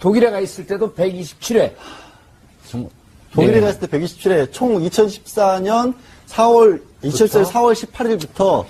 독일에 가 있을 때도 127회. 독일에 네. 갔을 때 127회 총 2014년 4월 2014년 4월 18일부터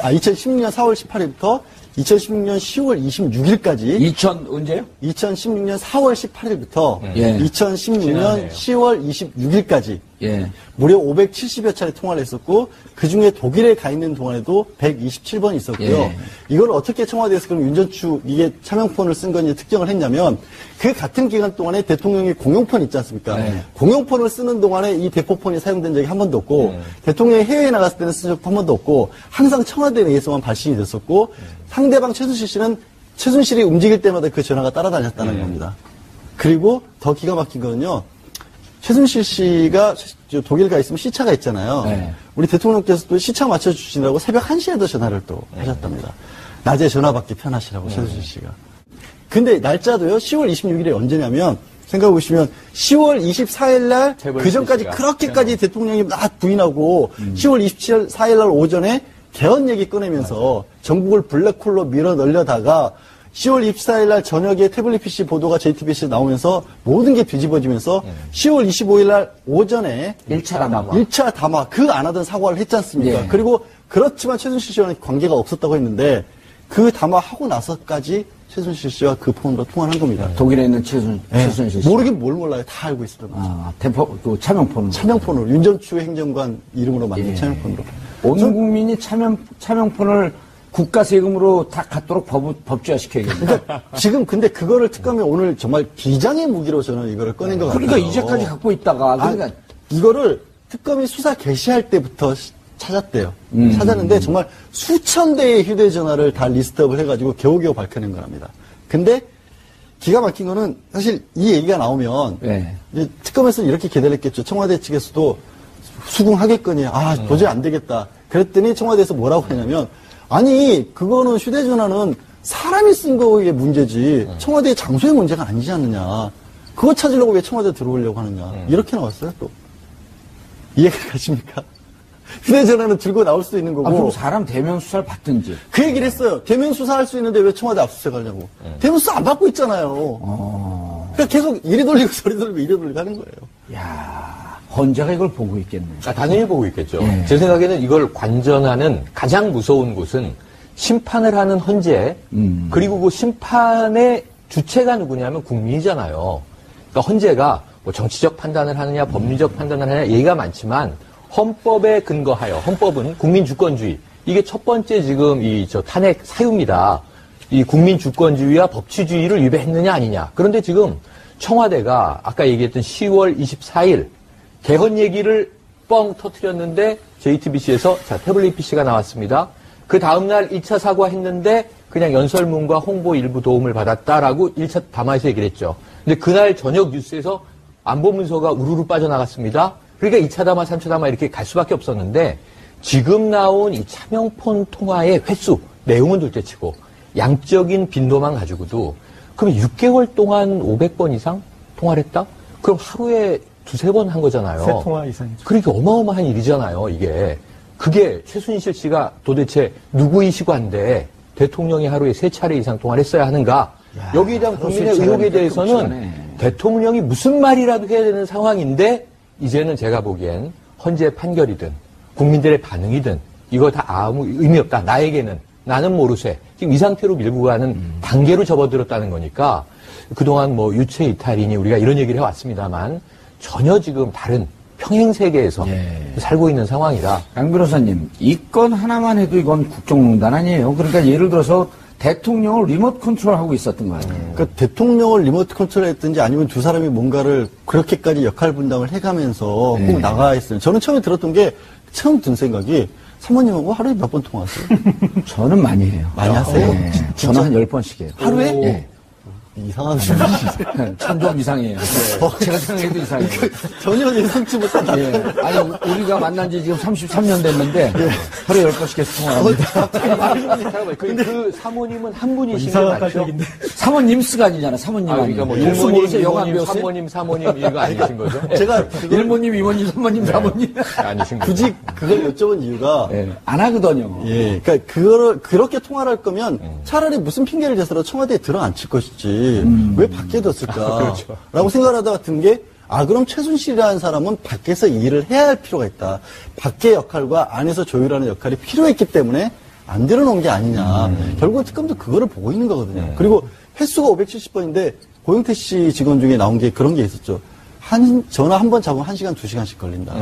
아 2016년 4월 18일부터 2016년 10월 26일까지 2000 언제요? 2016년 4월 18일부터 예. 2016년 지나네요. 10월 26일까지 예. 무려 570여 차례 통화를 했었고 그 중에 독일에 가 있는 동안에도 127번 있었고요. 예. 이걸 어떻게 청와대에서 그럼 윤전추 이게 차명폰을 쓴 건지 특정을 했냐면 그 같은 기간 동안에 대통령이 공용폰 있지 않습니까? 네. 공용폰을 쓰는 동안에 이 대포폰이 사용된 적이 한 번도 없고 대통령이 해외에 나갔을 때는 쓴 적도 한 번도 없고 항상 청와대 내에서만 발신이 됐었고 상대방 최순실 씨는 최순실이 움직일 때마다 그 전화가 따라다녔다는 겁니다. 그리고 더 기가 막힌 거는요. 최순실 씨가 저 독일 가 있으면 시차가 있잖아요. 네. 우리 대통령께서 또 시차 맞춰주시느라고 새벽 1시에도 전화를 또 하셨답니다. 낮에 전화 받기 편하시라고 최순실 씨가. 근데 날짜도요, 10월 26일에 언제냐면, 생각해 보시면 10월 24일 날, 재벌 그 전까지 씨가. 그렇게까지 대통령이 막 부인하고, 10월 27일 날 오전에 개헌 얘기 꺼내면서 전국을 블랙홀로 밀어 넣려다가 10월 24일 날 저녁에 태블릿 PC 보도가 JTBC에 나오면서 모든 게 뒤집어지면서 10월 25일 날 오전에 1차 담화. 1차 담화 그 안 하던 사과를 했지 않습니까? 예. 그리고 그렇지만 최순실 씨와는 관계가 없었다고 했는데 그 담화하고 나서까지 최순실 씨와 그 폰으로 통화를 한 겁니다. 독일에 있는 최순, 예. 최순실 씨. 모르긴 뭘 몰라요. 다 알고 있었던 거죠. 아, 대포, 그 차명폰으로. 차명폰으로 윤정추 행정관 이름으로 만든 예. 차명폰으로. 온 국민이 차명, 차명폰을 국가 세금으로 다 갖도록 법, 법제화 시켜야겠네. 그러니까 지금 근데 그거를 특검이 오늘 정말 비장의 무기로 저는 이거를 꺼낸 것 같아요. 그러니까 이제까지 갖고 있다가, 그러니까 아, 이거를 특검이 수사 개시할 때부터 시- 찾았대요. 음. 찾았는데 정말 수천 대의 휴대전화를 다 리스트업을 해가지고 겨우겨우 밝혀낸 거랍니다. 근데 기가 막힌 거는 사실 이 얘기가 나오면 네. 이제 특검에서 이렇게 기다렸겠죠. 청와대 측에서도 수긍하겠거니 아 도저히 안 되겠다. 그랬더니 청와대에서 뭐라고 했냐면 아니 그거는 휴대전화는 사람이 쓴 거에 문제지 청와대의 장소의 문제가 아니지 않느냐. 그거 찾으려고 왜 청와대 들어오려고 하느냐. 이렇게 나왔어요 또. 이해가 가십니까? 휴대전화는 들고 나올 수도 있는 거고. 아, 그럼 사람 대면 수사를 받든지. 그 얘기를 했어요. 대면 수사할 수 있는데 왜 청와대 압수수색 하냐고. 대면 수사 안 받고 있잖아요. 그러니까 계속 이리 돌리고 저리 돌리고 이리 돌리고 하는 거예요. 야 헌재가 이걸 보고 있겠네. 아, 당연히 보고 있겠죠. 예. 제 생각에는 이걸 관전하는 가장 무서운 곳은 심판을 하는 헌재, 음. 그리고 그 심판의 주체가 누구냐면 국민이잖아요. 그러니까 헌재가 뭐 정치적 판단을 하느냐, 법리적 판단을 하느냐 얘기가 많지만 헌법에 근거하여 헌법은 국민 주권주의 이게 첫 번째 지금 이 저 탄핵 사유입니다. 이 국민 주권주의와 법치주의를 위배했느냐 아니냐. 그런데 지금 청와대가 아까 얘기했던 10월 24일 개헌 얘기를 뻥 터트렸는데 JTBC에서 자 태블릿 PC가 나왔습니다. 그 다음날 1차 사과했는데 그냥 연설문과 홍보 일부 도움을 받았다라고 1차 담화에서 얘기를 했죠. 근데 그날 저녁 뉴스에서 안보 문서가 우르르 빠져나갔습니다. 그러니까 2차 담화, 3차 담화 이렇게 갈 수밖에 없었는데 지금 나온 이 차명폰 통화의 횟수, 내용은 둘째치고 양적인 빈도만 가지고도 그럼 6개월 동안 500번 이상 통화를 했다? 그럼 하루에 두세 번 한 거잖아요. 세 통화 이상이죠. 그러니까 어마어마한 일이잖아요, 이게. 그게 최순실 씨가 도대체 누구이시고 한데 대통령이 하루에 세 차례 이상 통화를 했어야 하는가? 여기에 대한 국민의 세 의혹에 대해서는. 대통령이 무슨 말이라도 해야 되는 상황인데 이제는 제가 보기엔 헌재 판결이든 국민들의 반응이든 이거 다 아무 의미 없다. 나에게는 나는 모르쇠. 지금 이 상태로 밀고 가는 음. 단계로 접어들었다는 거니까 그동안 뭐 유체 이탈이니 우리가 이런 얘기를 해왔습니다만 전혀 지금 다른 평행 세계에서 예. 살고 있는 상황이라 양 변호사님, 이 건 하나만 해도 이건 국정농단 아니에요. 그러니까 예를 들어서 대통령을 리모트 컨트롤하고 있었던 거예요. 그러니까 대통령을 리모트 컨트롤했든지 아니면 두 사람이 뭔가를 그렇게까지 역할 분담을 해가면서 네. 꼭 나가 있어요. 저는 처음에 들었던 게 처음 든 생각이 사모님하고 하루에 몇 번 통화하세요? 저는 많이 해요. 많이 하세요? 네? 저는 한 10번씩 해요. 하루에? 예. 이상한 분이시죠. 참좀 이상해요. 제가 생각해도 이상해요. 전혀 예상치 못한. 예. 아니, 우리가 만난 지 지금 33년 됐는데, 하루에 10번씩 계속 통화합니다. 그, 그 사모님은 한 분이신 게 이상한 맞죠? 가격인데. 사모님 스가 아니잖아, 사모님. 아, 그러니까 뭐 일모님, 이모님? 사모님, 사모님 이거 아니신 거죠? 제가 그걸 일모님, 이모님, 사모님, 사모님. 아니신 거죠? 굳이 그걸 여쭤본 이유가 예, 안 하거든요. 예, 그러니까 그거를 그렇게 통화를 할 거면 차라리 무슨 핑계를 대서라도 청와대에 들어앉힐 것이지. 왜 밖에 뒀을까? 라고 생각하다가 든 게, 아, 그럼 최순실이라는 사람은 밖에서 일을 해야 할 필요가 있다. 밖의 역할과 안에서 조율하는 역할이 필요했기 때문에 안 들어놓은 게 아니냐. 결국 특검도 그거를 보고 있는 거거든요. 그리고 횟수가 570번인데, 고영태 씨 직원 중에 나온 게 그런 게 있었죠. 한, 전화 한 번 잡으면 한 시간 두 시간씩 걸린다.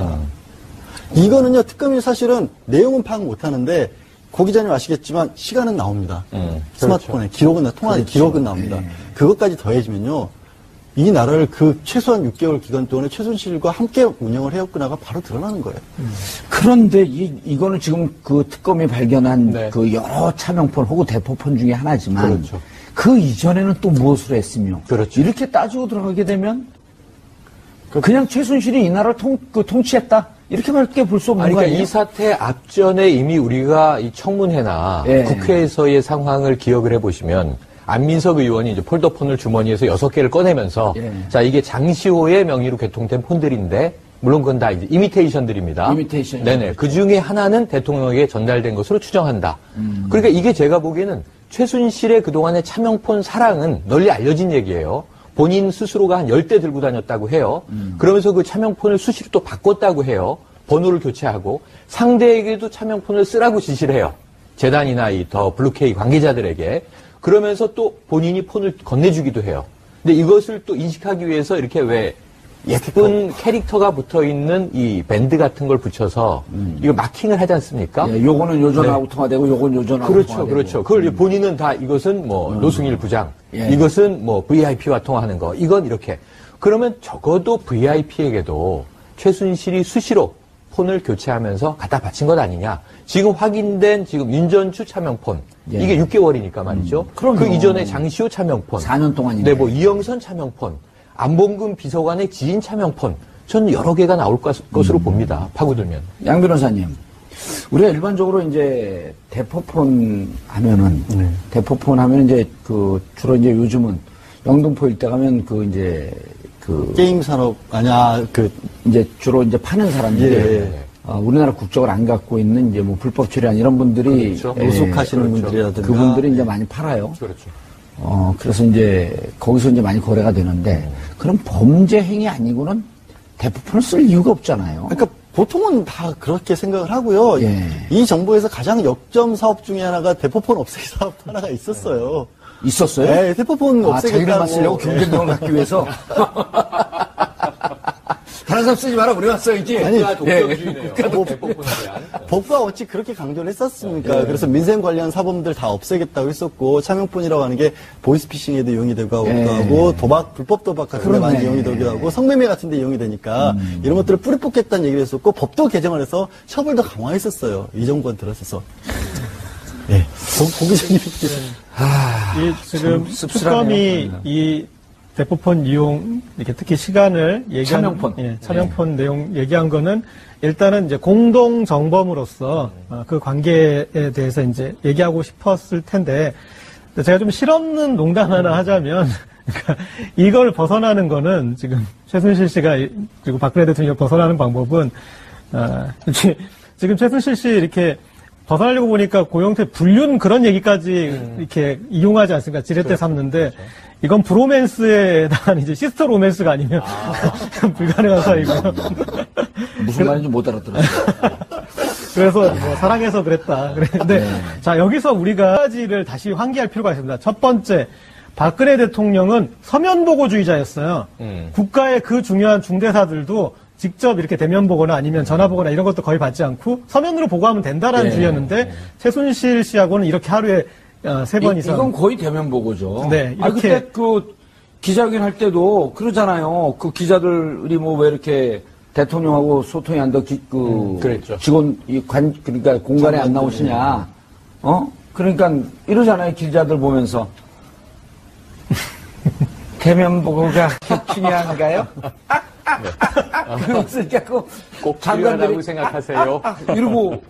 이거는요, 특검이 사실은 내용은 파악 못 하는데, 고 기자님 아시겠지만, 시간은 나옵니다. 음, 스마트폰에 기록은, 나- 통화 기록은 나옵니다. 그것까지 더해지면요, 이 나라를 그 최소한 6개월 기간 동안에 최순실과 함께 운영을 해왔구나가 바로 드러나는 거예요. 그런데 이, 이거는 지금 그 특검이 발견한 네. 그 여러 차명폰 혹은 대포폰 중에 하나지만 그렇죠. 그 이전에는 또 무엇을 했으며 그렇죠. 이렇게 따지고 들어가게 되면 그냥 최순실이 이 나라를 통, 그 통치했다 이렇게밖에 볼 수 없는 아니, 거 그러니까 아니에요? 이 사태 앞전에 이미 우리가 이 청문회나 예. 국회에서의 상황을 기억을 해보시면 안민석 의원이 이제 폴더폰을 주머니에서 여섯 개를 꺼내면서 예. 자 이게 장시호의 명의로 개통된 폰들인데 물론 그건 다 이미테이션들입니다. 이미테이션이죠. 네네. 그 중에 하나는 대통령에게 전달된 것으로 추정한다. 음. 그러니까 이게 제가 보기에는 최순실의 그동안의 차명폰 사랑은 널리 알려진 얘기예요. 본인 스스로가 한 열 대 들고 다녔다고 해요. 음. 그러면서 그 차명폰을 수시로 또 바꿨다고 해요. 번호를 교체하고 상대에게도 차명폰을 쓰라고 지시를 해요. 재단이나 이 더 블루케이 관계자들에게 그러면서 또 본인이 폰을 건네주기도 해요. 근데 이것을 또 인식하기 위해서 이렇게 왜 예쁜 캐릭터가 붙어 있는 이 밴드 같은 걸 붙여서 이거 마킹을 하지 않습니까? 예, 요거는 요 전화하고 통화되고 요건 요 전화하고 네. 그렇죠, 통화되고. 그렇죠. 그걸 이제 본인은 다 이것은 뭐 노승일 부장, 예. 이것은 뭐 VIP와 통화하는 거, 이건 이렇게. 그러면 적어도 VIP에게도 최순실이 수시로 폰을 교체하면서 갖다 바친 것 아니냐. 지금 확인된 지금 윤전추 차명폰. 예. 이게 6개월이니까 말이죠. 그럼요. 그 이전에 장시호 차명폰. 4년 동안인데. 네, 뭐 이영선 차명폰. 안봉근 비서관의 지인 차명폰. 저는 여러 개가 나올 것- 것으로 음. 봅니다. 파고들면. 양 변호사님, 우리가 일반적으로 이제 대포폰 하면은 대포폰 하면 이제 그 주로 이제 요즘은 영등포 일대 가면 그 이제 그 게임 산업, 아니야, 그, 이제 주로 이제 파는 사람들이 예. 어, 우리나라 국적을 안 갖고 있는 이제 뭐 불법 처리한 이런 분들이 그렇죠. 예, 노숙하시는 분들이라든가. 그분들이 이제 많이 팔아요. 그렇죠. 어, 그래서 이제 거기서 이제 많이 거래가 되는데 그럼 범죄 행위 아니고는 대포폰을 쓸 이유가 없잖아요. 그러니까 보통은 다 그렇게 생각을 하고요. 예. 이 정부에서 가장 역점 사업 중에 하나가 대포폰 없애기 사업 하나가 있었어요. 있었어요? 네, 대포폰 아, 없애겠다고. 쓰려고 경쟁력을 갖기 위해서. 다른 사람 쓰지 마라, 우리만 써야지. 아니, 국가 독점주의네요. 뭐, 대 법과 어찌 그렇게 강조를 했었습니까? 네. 그래서 민생 관련 사범들 다 없애겠다고 했었고 차명폰이라고 하는 게 보이스피싱에도 이용이 되고 하고, 예. 하고 도박 불법 도박 같은 데. 음. 많이 이용이 되기도 하고 성매매 같은 데 이용이 되니까 이런 것들을 뿌리 뽑겠다는 얘기를 했었고 법도 개정을 해서 처벌도 강화했었어요. 이 정부가 들었어서. 예. 고, 고기자님 이 지금 참 씁쓸하네요. 특검이 이 대포폰 이용 이렇게 특히 시간을 얘기한 차명폰. 예, 차명폰 내용 얘기한 거는 일단은 이제 공동 정범으로서 어, 그 관계에 대해서 이제 얘기하고 싶었을 텐데 제가 좀 실없는 농담 하나 하자면 그러니까 이걸 벗어나는 거는 지금 최순실 씨가 이- 그리고 박근혜 대통령 벗어나는 방법은 아, 지금 최순실 씨 이렇게 벗어나려고 보니까 고영태 불륜 그런 얘기까지 이렇게 이용하지 않습니까? 지렛대 삼는데 이건 브로맨스에 해당하는 이제 시스터 로맨스가 아니면 불가능한 사이고요. 무슨 말인지 못 알아들었어요. 그래서 뭐 사랑해서 그랬다. 그랬는데 자 여기서 우리가 한 가지를 다시 환기할 필요가 있습니다. 첫 번째 박근혜 대통령은 서면 보고주의자였어요. 음. 국가의 그 중요한 중대사들도 직접 이렇게 대면 보거나 아니면 전화 보거나 이런 것도 거의 받지 않고 서면으로 보고하면 된다라는 예. 주의였는데 최순실 씨하고는 이렇게 하루에 어, 세번 이- 이상 이건 거의 대면 보고죠. 네, 아, 이렇게- 그때 그 기자회견 할 때도 그러잖아요. 그 기자들이 뭐 왜 이렇게 대통령하고 소통이 안 돼, 기- 그, 음, 그랬죠. 직원, 이 관, 그러니까 공간에 안 나오시냐. 어? 그러니까 이러잖아요. 기자들 보면서. 대면 보고가 중요한가요? 그러니까 그꼭 장관들이 생각하세요. 이러고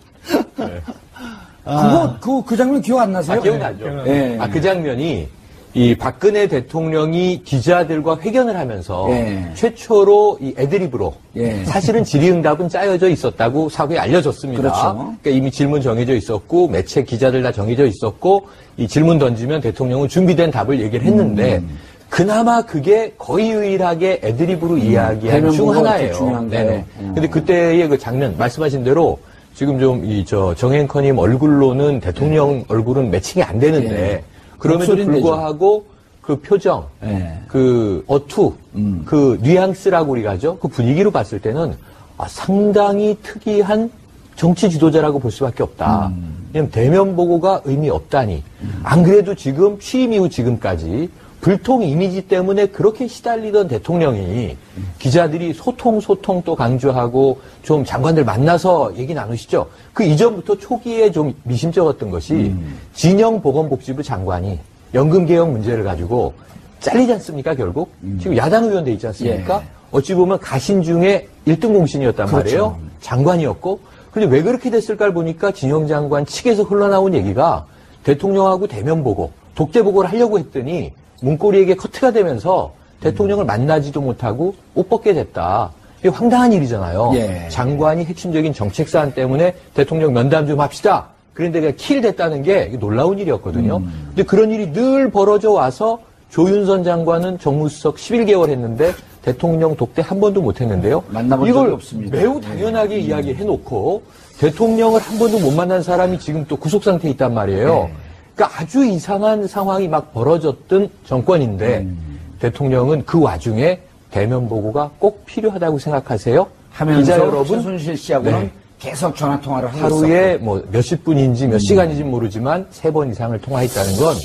그거 그, 그 장면 기억 안 나세요? 아, 기억나죠. 예. 아, 그 장면이 이 박근혜 대통령이 기자들과 회견을 하면서 예. 최초로 이 애드립으로 예. 사실은 질의응답은 짜여져 있었다고 사후에 알려졌습니다. 그렇죠. 그러니까 이미 질문 정해져 있었고 매체 기자들 다 정해져 있었고 이 질문 던지면 대통령은 준비된 답을 얘기를 했는데 음. 그나마 그게 거의 유일하게 애드립으로 이야기한 대면 중 하나예요. 네네. 음. 근데 그때의 그 장면 말씀하신 대로 지금 좀 이 저 정앵커님 얼굴로는 대통령 얼굴은 매칭이 안 되는데 예. 그럼에도 불구하고 그 표정, 예. 그 어투, 음. 그 뉘앙스라고 우리가 하죠. 그 분위기로 봤을 때는 아, 상당히 특이한 정치 지도자라고 볼 수밖에 없다. 음. 왜냐면 대면 보고가 의미 없다니. 안 그래도 지금 취임 이후 지금까지 불통 이미지 때문에 그렇게 시달리던 대통령이 기자들이 소통 소통 또 강조하고 좀 장관들 만나서 얘기 나누시죠. 그 이전부터 초기에 좀 미심쩍었던 것이 음. 진영 보건복지부 장관이 연금 개혁 문제를 가지고 잘리지 않습니까 결국 지금 야당 의원 돼 있지 않습니까? 음. 예. 어찌 보면 가신 중에 1등 공신이었단 그렇죠. 말이에요. 장관이었고. 근데 왜 그렇게 됐을까를 보니까 진영 장관 측에서 흘러나온 얘기가 대통령하고 대면 보고, 독재 보고를 하려고 했더니 문고리에게 커트가 되면서 대통령을 만나지도 못하고 옷 벗게 됐다. 이게 황당한 일이잖아요. 예. 장관이 핵심적인 정책 사안 때문에 대통령 면담 좀 합시다. 그런데 그냥 킬 됐다는 게 놀라운 일이었거든요. 음. 근데 그런 일이 늘 벌어져 와서 조윤선 장관은 정무수석 11개월 했는데 대통령 독대 한 번도 못 했는데요. 만나본 이걸 적이 없습니다. 네. 매우 당연하게 이야기해 놓고 대통령을 한 번도 못 만난 사람이 지금 또 구속 상태에 있단 말이에요. 네. 그러니까 아주 이상한 상황이 막 벌어졌던 정권인데 음. 대통령은 그 와중에 대면 보고가 꼭 필요하다고 생각하세요? 하면서 기자 여러분 최순실 씨하고는 네. 계속 전화 통화를 하고 하루에 뭐 몇십 분인지 음. 몇 시간인지 모르지만 세 번 이상을 통화했다는 건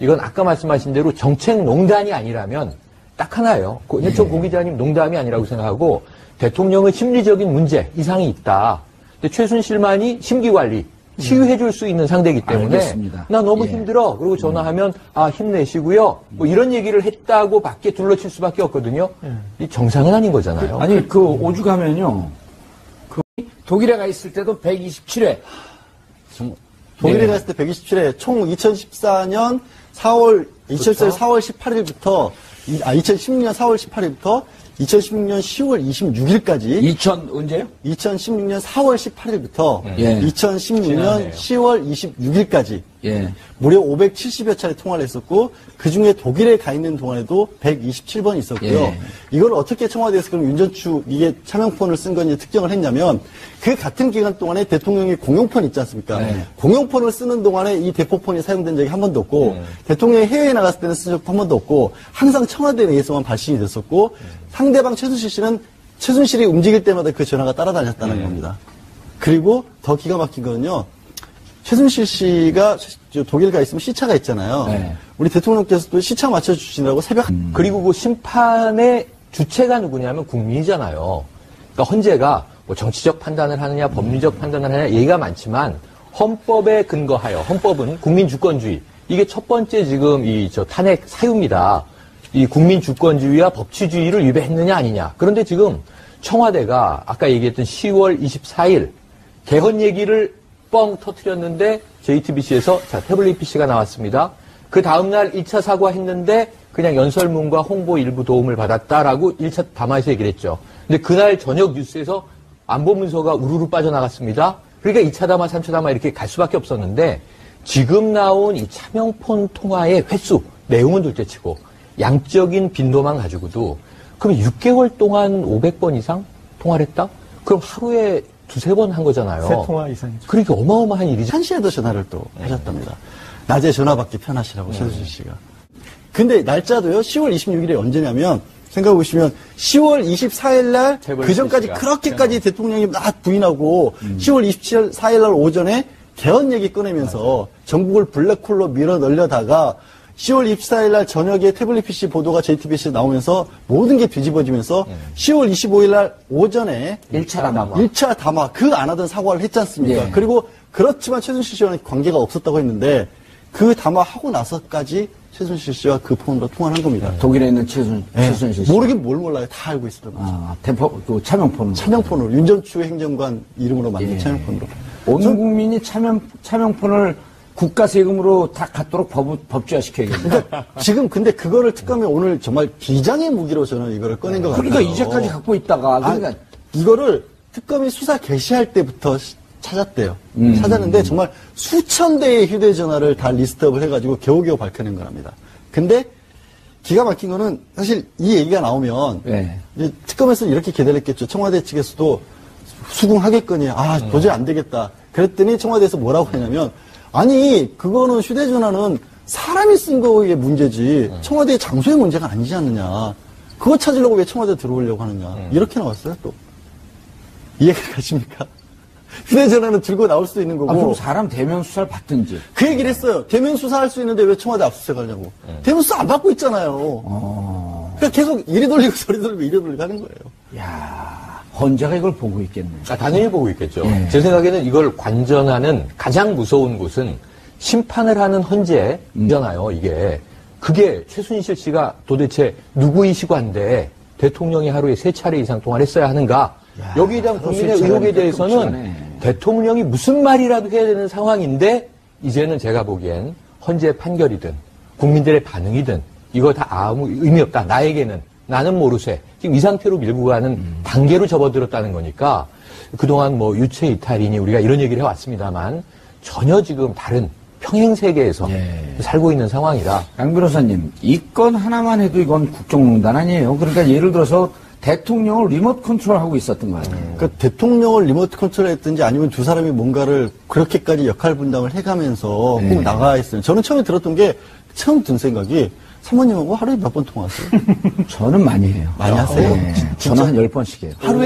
이건 아까 말씀하신 대로 정책 농단이 아니라면 딱 하나예요. 고- 해초 네. 고 기자님 농담이 아니라고 생각하고 대통령의 심리적인 문제 이상이 있다. 근데 최순실만이 심기 관리 치유해 줄 수 있는 상대이기 때문에 음. 알겠습니다. 나 너무 예. 힘들어. 그리고 전화하면 아 힘내시고요. 뭐 이런 얘기를 했다고 밖에 둘러칠 수밖에 없거든요. 이 정상은 아닌 거잖아요. 아니 그 오죽하면요. 그 독일에 가 있을 때도 127회. 독일에 네. 갔을 때 127회 총 2014년 4월 2014년 4월 18일부터 아 2016년 4월 18일부터 2016년 10월 26일까지 2000 언제요? 2016년 4월 18일부터 예. 2016년 지난해요. 10월 26일까지 예. 무려 570여 차례 통화를 했었고 그 중에 독일에 가 있는 동안에도 127번 있었고요. 예. 이걸 어떻게 청와대에서 그럼 윤전추 이게 차명폰을 쓴 건지 특정을 했냐면 그 같은 기간 동안에 대통령이 공용폰 있지 않습니까? 네. 공용폰을 쓰는 동안에 이 대포폰이 사용된 적이 한 번도 없고 네. 대통령이 해외에 나갔을 때는 쓴 적도 한 번도 없고 항상 청와대에 의해서만 발신이 됐었고 네. 상대방 최순실 씨는 최순실이 움직일 때마다 그 전화가 따라다녔다는 네. 겁니다. 그리고 더 기가 막힌 거는요. 최순실 씨가 저 독일 가 있으면 시차가 있잖아요. 네. 우리 대통령께서도 시차 맞춰주시느라고 새벽 그리고 그 심판의 주체가 누구냐면 국민이잖아요. 그러니까 헌재가 뭐 정치적 판단을 하느냐 법리적 판단을 하느냐 얘기가 많지만 헌법에 근거하여 헌법은 국민 주권주의 이게 첫 번째 지금 이 저 탄핵 사유입니다. 이 국민 주권주의와 법치주의를 위배했느냐 아니냐. 그런데 지금 청와대가 아까 얘기했던 10월 24일 개헌 얘기를 뻥 터트렸는데 JTBC에서 자 태블릿 PC가 나왔습니다. 그 다음날 1차 사과했는데 그냥 연설문과 홍보 일부 도움을 받았다라고 1차 담화에서 얘기를 했죠. 근데 그날 저녁 뉴스에서 안보 문서가 우르르 빠져나갔습니다. 그러니까 2차 담화, 3차 담화 이렇게 갈 수밖에 없었는데 지금 나온 이 차명폰 통화의 횟수, 내용은 둘째치고 양적인 빈도만 가지고도 그럼 6개월 동안 500번 이상 통화를 했다? 그럼 하루에 두세 번 한 거잖아요. 세 통화 이상이죠. 그러니까 어마어마한 일이죠. 1시에도 전화를 또 하셨답니다. 낮에 전화 받기 편하시라고 최순실 씨가. 근데 날짜도요. 10월 26일에 언제냐면 생각해 보시면 10월 24일 날 재벌 그 전까지 씨가 그렇게까지 대통령이 막 부인하고 10월 24일 날 오전에 개헌 얘기 꺼내면서 전국을 블랙홀로 밀어 넣으려다가 10월 24일 날 저녁에 태블릿 PC 보도가 JTBC에 나오면서 모든 게 뒤집어지면서 10월 25일 날 오전에 1차 담화. 1차 담화 그 안 하던 사과를 했지 않습니까? 예. 그리고 그렇지만 최순실 씨와는 관계가 없었다고 했는데 그 담화하고 나서까지 최순실 씨와 그 폰으로 통화를 한 겁니다. 독일에 있는 최순, 예. 최순실 씨. 모르긴 뭘 몰라요. 다 알고 있었던 거죠. 아, 대포, 그 차명폰으로. 차명폰으로 윤전추 행정관 이름으로 만든 예. 차명폰으로. 온 국민이 차명, 차명폰을 국가 세금으로 다 갖도록 법, 법제화 시켜야겠네. 그러니까 지금 근데 그거를 특검이 오늘 정말 비장의 무기로 저는 이거를 꺼낸 것 같아요. 그러니까 이제까지 갖고 있다가 그러니까 아, 이거를 특검이 수사 개시할 때부터 시- 찾았대요. 음. 찾았는데 정말 수천 대의 휴대전화를 다 리스트업을 해가지고 겨우겨우 밝혀낸 거랍니다. 근데 기가 막힌 거는 사실 이 얘기가 나오면 네. 특검에서 이렇게 기다렸겠죠. 청와대 측에서도 수긍하겠거니 아 도저히 안 되겠다. 그랬더니 청와대에서 뭐라고 했냐면 아니 그거는 휴대전화는 사람이 쓴 거에 문제지 청와대의 장소의 문제가 아니지 않느냐. 그거 찾으려고 왜 청와대 들어오려고 하느냐. 이렇게 나왔어요 또. 이해가 가십니까? 휴대전화는 들고 나올 수도 있는 거고. 아, 그럼 사람 대면 수사를 받든지. 그 얘기를 했어요. 대면 수사할 수 있는데 왜 청와대 압수수색 하냐고. 대면 수사 안 받고 있잖아요. 어. 그러니까 계속 이리 돌리고 저리 돌리고 이리 돌리고 하는 거예요. 야 헌재가 이걸 보고 있겠네. 아, 당연히 보고 있겠죠. 예. 제 생각에는 이걸 관전하는 가장 무서운 곳은 심판을 하는 헌재잖아요, 이게. 그게 최순실 씨가 도대체 누구의 시관데 대통령이 하루에 세 차례 이상 통화를 했어야 하는가? 야, 여기에 대한 국민의 세 의혹에 대해서는. 대통령이 무슨 말이라도 해야 되는 상황인데 이제는 제가 보기엔 헌재 판결이든 국민들의 반응이든 이거 다 아무 의미 없다. 나에게는 나는 모르쇠. 지금 이 상태로 밀고 가는 단계로 접어들었다는 거니까 그동안 뭐 유체 이탈이니 우리가 이런 얘기를 해왔습니다만 전혀 지금 다른 평행 세계에서 예. 살고 있는 상황이라 양 변호사님, 이 건 하나만 해도 이건 국정농단 아니에요. 그러니까 예를 들어서 대통령을 리모트 컨트롤하고 있었던 거 아니에요. 그러니까 대통령을 리모트 컨트롤했든지 아니면 두 사람이 뭔가를 그렇게까지 역할 분담을 해가면서 네. 꼭 나가 있어요. 저는 처음에 들었던 게 처음 든 생각이 사모님하고 하루에 몇 번 통화하세요? 저는 많이 해요. 많이 하세요? 네, 저는 한 열번씩 해요. 하루에